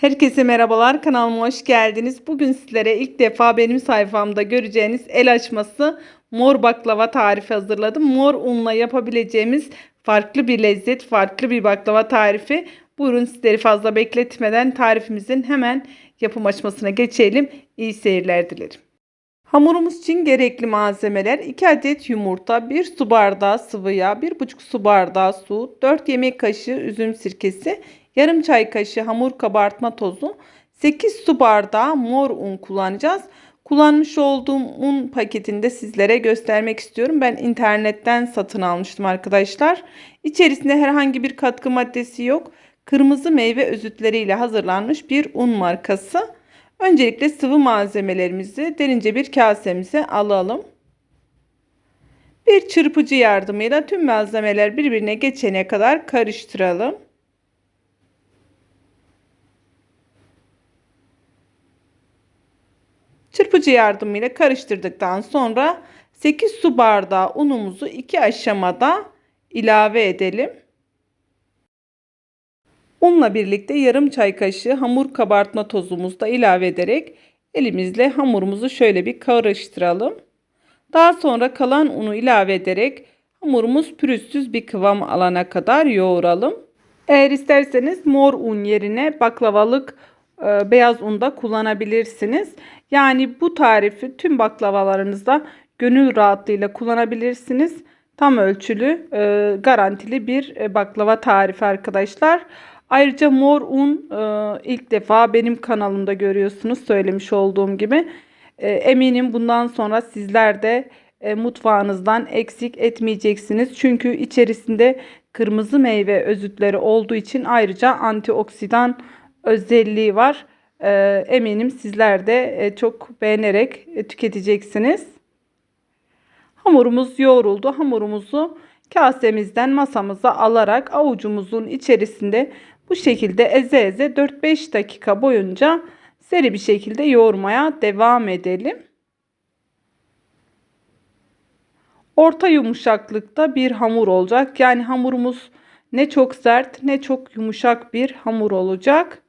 Herkese merhabalar kanalıma hoş geldiniz. Bugün sizlere ilk defa benim sayfamda göreceğiniz el açması mor baklava tarifi hazırladım. Mor unla yapabileceğimiz farklı bir lezzet, farklı bir baklava tarifi. Buyurun sizleri fazla bekletmeden tarifimizin hemen yapım aşamasına geçelim. İyi seyirler dilerim. Hamurumuz için gerekli malzemeler 2 adet yumurta, 1 su bardağı sıvı yağ, 1,5 su bardağı su, 4 yemek kaşığı üzüm sirkesi, yarım çay kaşığı hamur kabartma tozu, 8 su bardağı mor un kullanacağız. Kullanmış olduğum un paketini de sizlere göstermek istiyorum. Ben internetten satın almıştım arkadaşlar. İçerisinde herhangi bir katkı maddesi yok. Kırmızı meyve özütleriyle hazırlanmış bir un markası. Öncelikle sıvı malzemelerimizi derince bir kasemize alalım. Bir çırpıcı yardımıyla tüm malzemeler birbirine geçene kadar karıştıralım. Çırpıcı yardımıyla karıştırdıktan sonra 8 su bardağı unumuzu iki aşamada ilave edelim. Unla birlikte yarım çay kaşığı hamur kabartma tozumuzu da ilave ederek elimizle hamurumuzu şöyle bir karıştıralım. Daha sonra kalan unu ilave ederek hamurumuz pürüzsüz bir kıvam alana kadar yoğuralım. Eğer isterseniz mor un yerine baklavalık e, beyaz un da kullanabilirsiniz. Yani bu tarifi tüm baklavalarınızda gönül rahatlığıyla kullanabilirsiniz. Tam ölçülü, e, garantili bir e, baklava tarifi arkadaşlar. Ayrıca mor un e, ilk defa benim kanalımda görüyorsunuz söylemiş olduğum gibi. E, eminim bundan sonra sizler de e, mutfağınızdan eksik etmeyeceksiniz. Çünkü içerisinde kırmızı meyve özütleri olduğu için ayrıca antioksidan özelliği var. E, eminim sizler de e, çok beğenerek e, tüketeceksiniz. Hamurumuz yoğruldu. Hamurumuzu kasemizden masamıza alarak avucumuzun içerisinde bu şekilde eze eze 4-5 dakika boyunca seri bir şekilde yoğurmaya devam edelim. Orta yumuşaklıkta bir hamur olacak. Yani hamurumuz ne çok sert ne çok yumuşak bir hamur olacak.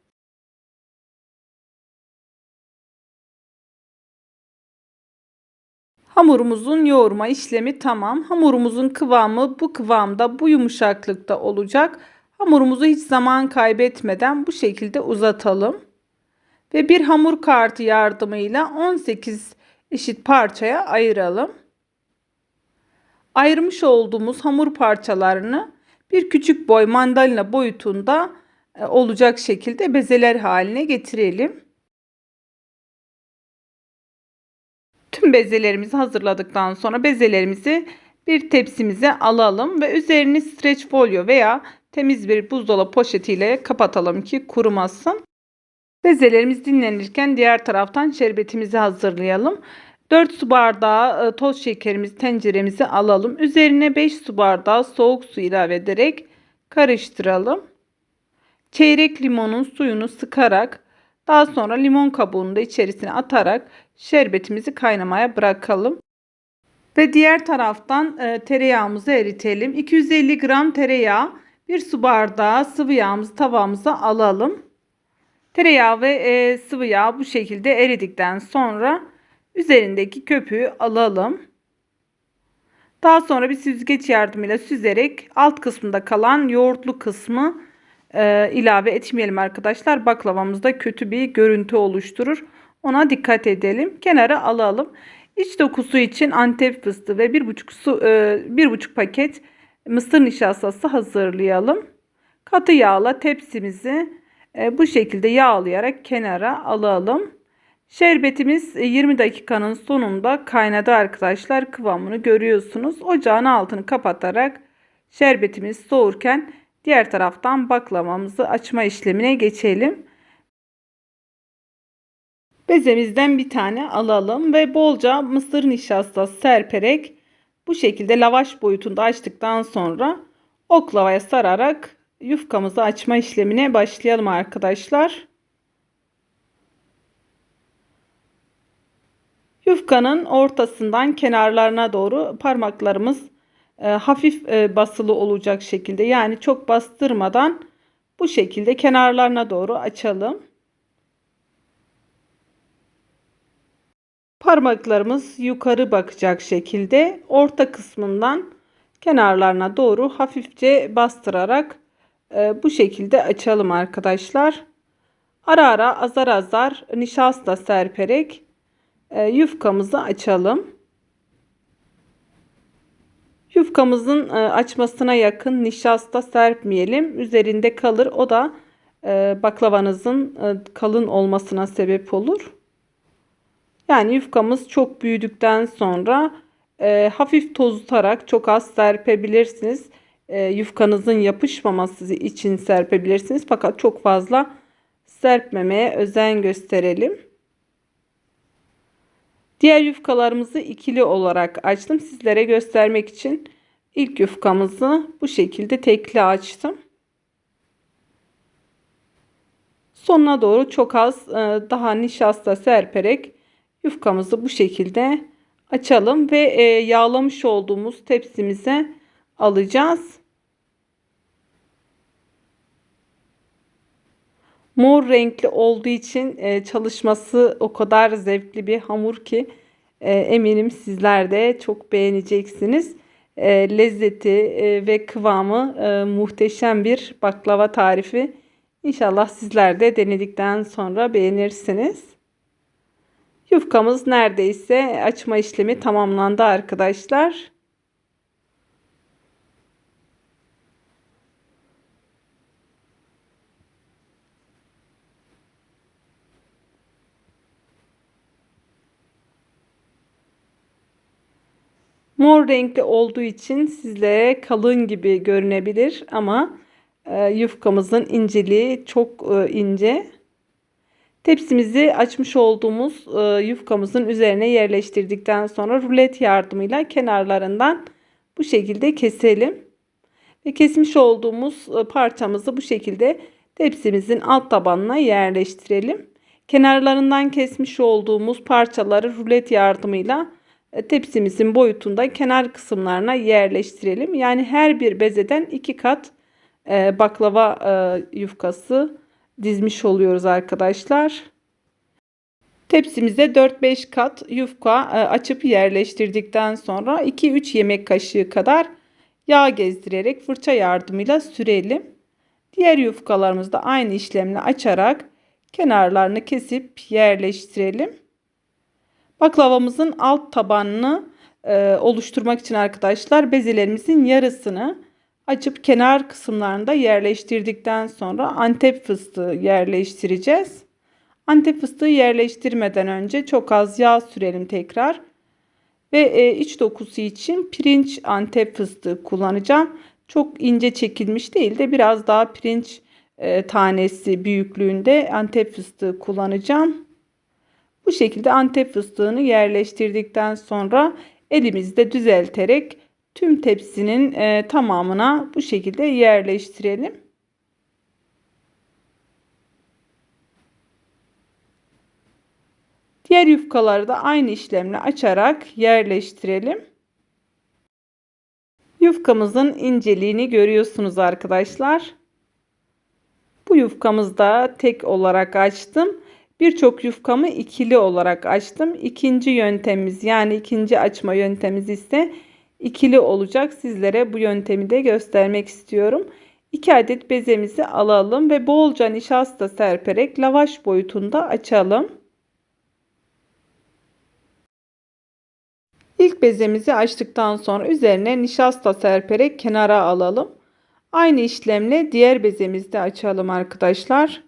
Hamurumuzun yoğurma işlemi tamam. Hamurumuzun kıvamı bu kıvamda, bu yumuşaklıkta olacak. Hamurumuzu hiç zaman kaybetmeden bu şekilde uzatalım. Ve bir hamur kartı yardımıyla 18 eşit parçaya ayıralım. Ayırmış olduğumuz hamur parçalarını bir küçük boy mandalina boyutunda e, olacak şekilde bezeler haline getirelim. Tüm bezelerimizi hazırladıktan sonra bezelerimizi bir tepsimize alalım ve üzerini streç folyo veya temiz bir buzdolabı poşetiyle kapatalım ki kurumasın. Bezelerimiz dinlenirken diğer taraftan şerbetimizi hazırlayalım. 4 su bardağı e, toz şekerimizi tenceremize alalım. Üzerine 5 su bardağı soğuk su ilave ederek karıştıralım. Çeyrek limonun suyunu sıkarak daha sonra limon kabuğunu da içerisine atarak şerbetimizi kaynamaya bırakalım. Ve diğer taraftan e, tereyağımızı eritelim. 250 gram tereyağı, 1 su bardağı sıvı yağımızı tavamıza alalım. Tereyağı ve e, sıvı yağ bu şekilde eridikten sonra üzerindeki köpüğü alalım. Daha sonra bir süzgeç yardımıyla süzerek alt kısmında kalan yoğurtlu kısmı e, ilave etmeyelim arkadaşlar. Baklavamızda kötü bir görüntü oluşturur. Ona dikkat edelim. Kenara alalım. İç dokusu için antep fıstığı ve 1,5 su e, 1,5 paket mısır nişastası hazırlayalım. Katı yağla tepsimizi e, bu şekilde yağlayarak kenara alalım. Şerbetimiz 20 dakikanın sonunda kaynadı arkadaşlar. Kıvamını görüyorsunuz. Ocağın altını kapatarak şerbetimiz soğurken diğer taraftan baklavamızı açma işlemine geçelim. Bezemizden bir tane alalım ve bolca mısır nişastası serperek bu şekilde lavaş boyutunda açtıktan sonra oklavaya sararak yufkamızı açma işlemine başlayalım arkadaşlar. Yufkanın ortasından kenarlarına doğru parmaklarımız e, hafif e, basılı olacak şekilde yani çok bastırmadan bu şekilde kenarlarına doğru açalım. Parmaklarımız yukarı bakacak şekilde orta kısmından kenarlarına doğru hafifçe bastırarak e, bu şekilde açalım arkadaşlar. Ara ara azar azar nişasta serperek e, yufkamızı açalım. Yufkamızın e, açmasına yakın nişasta serpmeyelim. Üzerinde kalır. O da e, baklavanızın e, kalın olmasına sebep olur. Yani yufkamız çok büyüdükten sonra e, hafif tozutarak çok az serpebilirsiniz. E, yufkanızın yapışmaması için serpebilirsiniz. Fakat çok fazla serpmemeye özen gösterelim. Diğer yufkalarımızı ikili olarak açtım. Sizlere göstermek için ilk yufkamızı bu şekilde tekli açtım. Sonuna doğru çok az e, daha nişasta serperek yufkamızı bu şekilde açalım ve e, yağlamış olduğumuz tepsimize alacağız. Mor renkli olduğu için e, çalışması o kadar zevkli bir hamur ki eminim sizler de çok beğeneceksiniz. Lezzeti ve kıvamı muhteşem bir baklava tarifi. İnşallah sizler de denedikten sonra beğenirsiniz. Yufkamız neredeyse açma işlemi tamamlandı arkadaşlar. Mor renkli olduğu için sizlere kalın gibi görünebilir ama e, yufkamızın inceliği çok e, ince. Tepsimizi açmış olduğumuz e, yufkamızın üzerine yerleştirdikten sonra rulet yardımıyla kenarlarından bu şekilde keselim. Ve kesmiş olduğumuz e, parçamızı bu şekilde tepsimizin alt tabanına yerleştirelim. Kenarlarından kesmiş olduğumuz parçaları rulet yardımıyla e, tepsimizin boyutunda kenar kısımlarına yerleştirelim. Yani her bir bezeden iki kat baklava yufkası dizmiş oluyoruz arkadaşlar. Tepsimize 4-5 kat yufka e, açıp yerleştirdikten sonra 2-3 yemek kaşığı kadar yağ gezdirerek fırça yardımıyla sürelim. Diğer yufkalarımızı da aynı işlemle açarak kenarlarını kesip yerleştirelim. Baklavamızın alt tabanını e, oluşturmak için arkadaşlar bezelerimizin yarısını açıp kenar kısımlarında yerleştirdikten sonra antep fıstığı yerleştireceğiz. Antep fıstığı yerleştirmeden önce çok az yağ sürelim tekrar. Ve e, iç dokusu için pirinç antep fıstığı kullanacağım. Çok ince çekilmiş değil de biraz daha pirinç e, tanesi büyüklüğünde antep fıstığı kullanacağım. Bu şekilde antep fıstığını yerleştirdikten sonra elimizde düzelterek tüm tepsinin e, tamamına bu şekilde yerleştirelim. Diğer yufkaları da aynı işlemle açarak yerleştirelim. Yufkamızın inceliğini görüyorsunuz arkadaşlar. Bu yufkamızda tek olarak açtım. Birçok yufkamı ikili olarak açtım. İkinci yöntemimiz yani ikinci açma yöntemimiz ise ikili olacak. Sizlere bu yöntemi de göstermek istiyorum. 2 adet bezemizi alalım ve bolca nişasta serperek lavaş boyutunda açalım. İlk bezemizi açtıktan sonra üzerine nişasta serperek kenara alalım. Aynı işlemle diğer bezemizi de açalım arkadaşlar.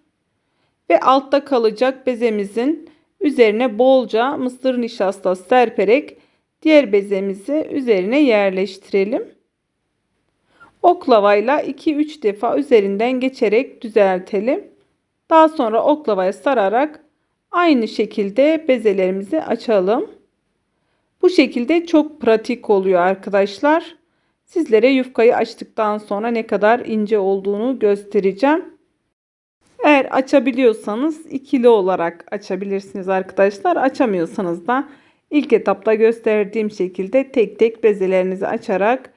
Ve altta kalacak bezemizin üzerine bolca mısır nişastası serperek Diğer bezemizi üzerine yerleştirelim. Oklavayla 2-3 defa üzerinden geçerek düzeltelim. Daha sonra oklavaya sararak aynı şekilde bezelerimizi açalım. Bu şekilde çok pratik oluyor arkadaşlar. Sizlere yufkayı açtıktan sonra ne kadar ince olduğunu göstereceğim. Eğer açabiliyorsanız ikili olarak açabilirsiniz arkadaşlar. Açamıyorsanız da İlk etapta gösterdiğim şekilde tek tek bezelerinizi açarak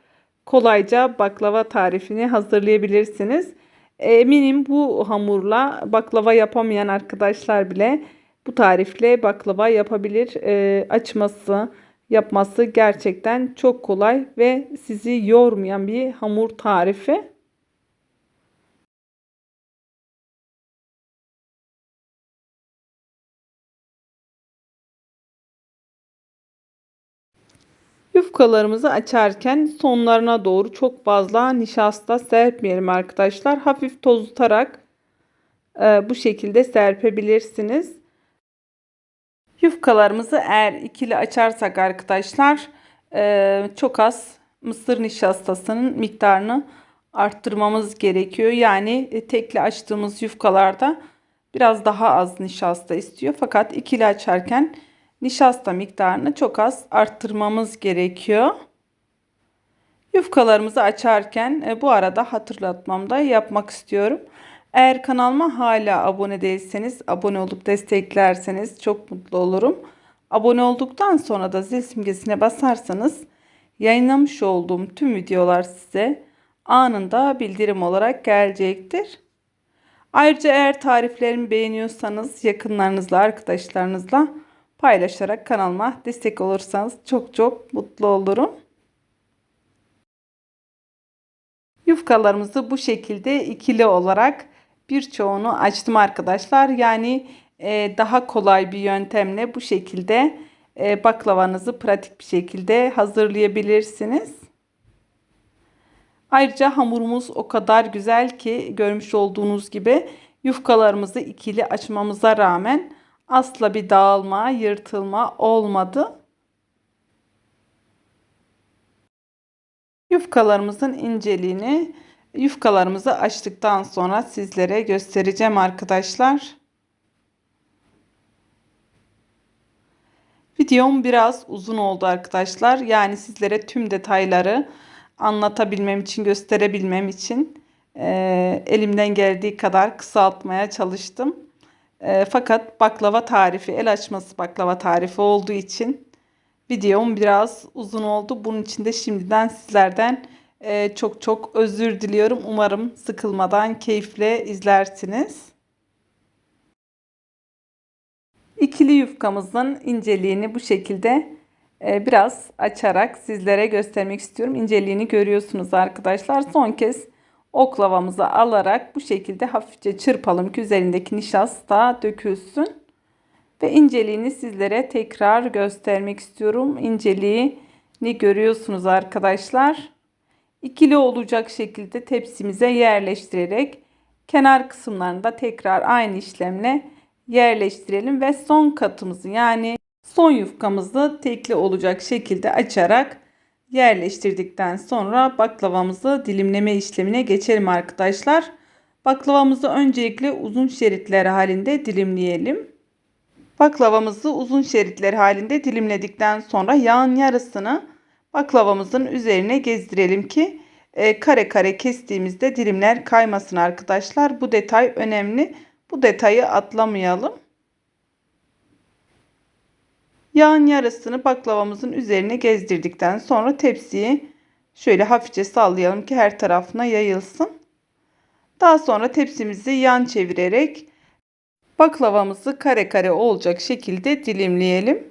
kolayca baklava tarifini hazırlayabilirsiniz. Eminim bu hamurla baklava yapamayan arkadaşlar bile bu tarifle baklava yapabilir. E, açması, yapması gerçekten çok kolay ve sizi yormayan bir hamur tarifi. Yufkalarımızı açarken sonlarına doğru çok fazla nişasta serpmeyelim arkadaşlar. Hafif tozutarak e, bu şekilde serpebilirsiniz. Yufkalarımızı eğer ikili açarsak arkadaşlar e, çok az mısır nişastasının miktarını arttırmamız gerekiyor. Yani e, tekli açtığımız yufkalarda biraz daha az nişasta istiyor. Fakat ikili açarken nişasta miktarını çok az arttırmamız gerekiyor. Yufkalarımızı açarken e, bu arada hatırlatmamda yapmak istiyorum. Eğer kanalıma hala abone değilseniz abone olup desteklerseniz çok mutlu olurum. Abone olduktan sonra da zil simgesine basarsanız yayınlamış olduğum tüm videolar size anında bildirim olarak gelecektir. Ayrıca eğer tariflerimi beğeniyorsanız yakınlarınızla, arkadaşlarınızla paylaşarak kanalıma destek olursanız çok çok mutlu olurum. Yufkalarımızı bu şekilde ikili olarak birçoğunu açtım arkadaşlar. Yani e, daha kolay bir yöntemle bu şekilde e, baklavanızı pratik bir şekilde hazırlayabilirsiniz. Ayrıca hamurumuz o kadar güzel ki görmüş olduğunuz gibi yufkalarımızı ikili açmamıza rağmen asla bir dağılma, yırtılma olmadı. Yufkalarımızın inceliğini yufkalarımızı açtıktan sonra sizlere göstereceğim arkadaşlar. Videom biraz uzun oldu arkadaşlar. Yani sizlere tüm detayları anlatabilmem için, gösterebilmem için e, elimden geldiği kadar kısaltmaya çalıştım. E, fakat baklava tarifi, el açması baklava tarifi olduğu için videom biraz uzun oldu. Bunun için de şimdiden sizlerden e, çok çok özür diliyorum. Umarım sıkılmadan keyifle izlersiniz. İkili yufkamızın inceliğini bu şekilde e, biraz açarak sizlere göstermek istiyorum. İnceliğini görüyorsunuz arkadaşlar. Son kez oklavamızı alarak bu şekilde hafifçe çırpalım ki üzerindeki nişasta dökülsün. Ve inceliğini sizlere tekrar göstermek istiyorum. İnceliğini görüyorsunuz arkadaşlar. İkili olacak şekilde tepsimize yerleştirerek kenar kısımlarında tekrar aynı işlemle yerleştirelim ve son katımızı yani son yufkamızı tekli olacak şekilde açarak yerleştirdikten sonra baklavamızı dilimleme işlemine geçelim arkadaşlar. Baklavamızı öncelikle uzun şeritler halinde dilimleyelim. Baklavamızı uzun şeritler halinde dilimledikten sonra yağın yarısını baklavamızın üzerine gezdirelim ki e, kare kare kestiğimizde dilimler kaymasın arkadaşlar. Bu detay önemli. Bu detayı atlamayalım. Yağın yarısını baklavamızın üzerine gezdirdikten sonra tepsiyi şöyle hafifçe sallayalım ki her tarafına yayılsın. Daha sonra tepsimizi yan çevirerek baklavamızı kare kare olacak şekilde dilimleyelim.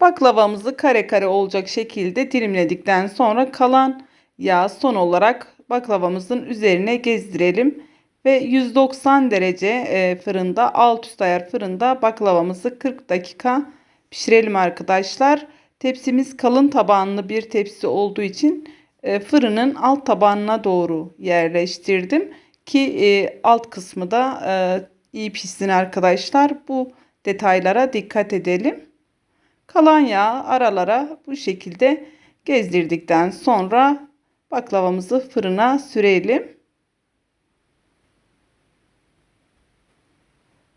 Baklavamızı kare kare olacak şekilde dilimledikten sonra kalan yağ son olarak baklavamızın üzerine gezdirelim ve 190 derece e, fırında alt üst ayar fırında baklavamızı 40 dakika pişirelim arkadaşlar. Tepsimiz kalın tabanlı bir tepsi olduğu için e, fırının alt tabanına doğru yerleştirdim ki e, alt kısmı da iyi pişsin arkadaşlar. Bu detaylara dikkat edelim. Kalan yağ aralara bu şekilde gezdirdikten sonra baklavamızı fırına sürelim.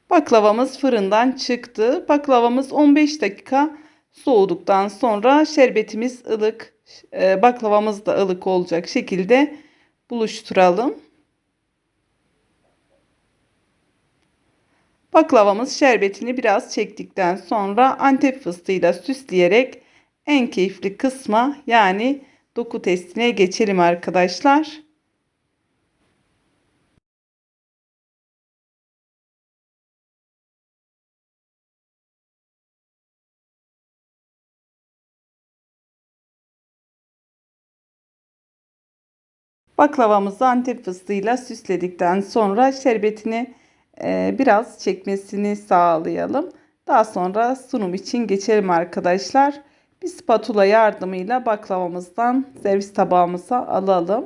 Baklavamız fırından çıktı. Baklavamız 15 dakika soğuduktan sonra şerbetimiz ılık, e, baklavamız da ılık olacak şekilde buluşturalım. Baklavamız şerbetini biraz çektikten sonra antep fıstığıyla süsleyerek en keyifli kısma yani doku testine geçelim arkadaşlar. Baklavamızı antep fıstığıyla süsledikten sonra şerbetini e, biraz çekmesini sağlayalım. Daha sonra sunum için geçelim arkadaşlar. Bir spatula yardımıyla baklavamızdan servis tabağımıza alalım.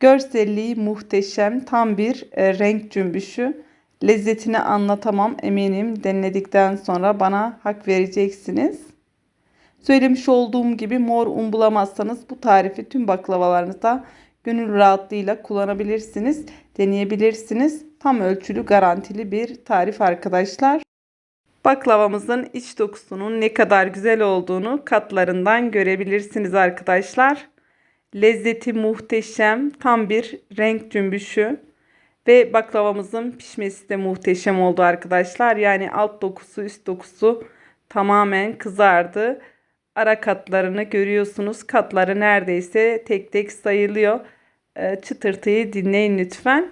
Görselliği muhteşem, tam bir e, renk cümbüşü. Lezzetini anlatamam eminim. Denedikten sonra bana hak vereceksiniz. Söylemiş olduğum gibi mor un bulamazsanız bu tarifi tüm baklavalarınızda gönül rahatlığıyla kullanabilirsiniz. Deneyebilirsiniz. Tam ölçülü garantili bir tarif arkadaşlar. Baklavamızın iç dokusunun ne kadar güzel olduğunu katlarından görebilirsiniz arkadaşlar. Lezzeti muhteşem, tam bir renk cümbüşü ve baklavamızın pişmesi de muhteşem oldu arkadaşlar. Yani alt dokusu, üst dokusu tamamen kızardı. Ara katlarını görüyorsunuz. Katları neredeyse tek tek sayılıyor. Ee, çıtırtıyı dinleyin lütfen.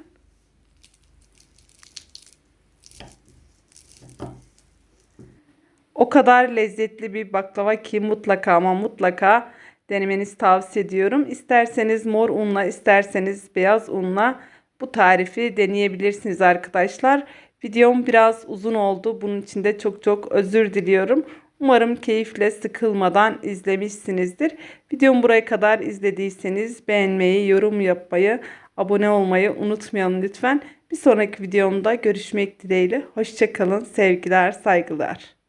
O kadar lezzetli bir baklava ki mutlaka ama mutlaka denemenizi tavsiye ediyorum. İsterseniz mor unla, isterseniz beyaz unla bu tarifi deneyebilirsiniz arkadaşlar. Videom biraz uzun oldu. Bunun için de çok çok özür diliyorum. Umarım keyifle sıkılmadan izlemişsinizdir. Videomu buraya kadar izlediyseniz beğenmeyi, yorum yapmayı, abone olmayı unutmayalım lütfen. Bir sonraki videomda görüşmek dileğiyle. Hoşçakalın, sevgiler, saygılar.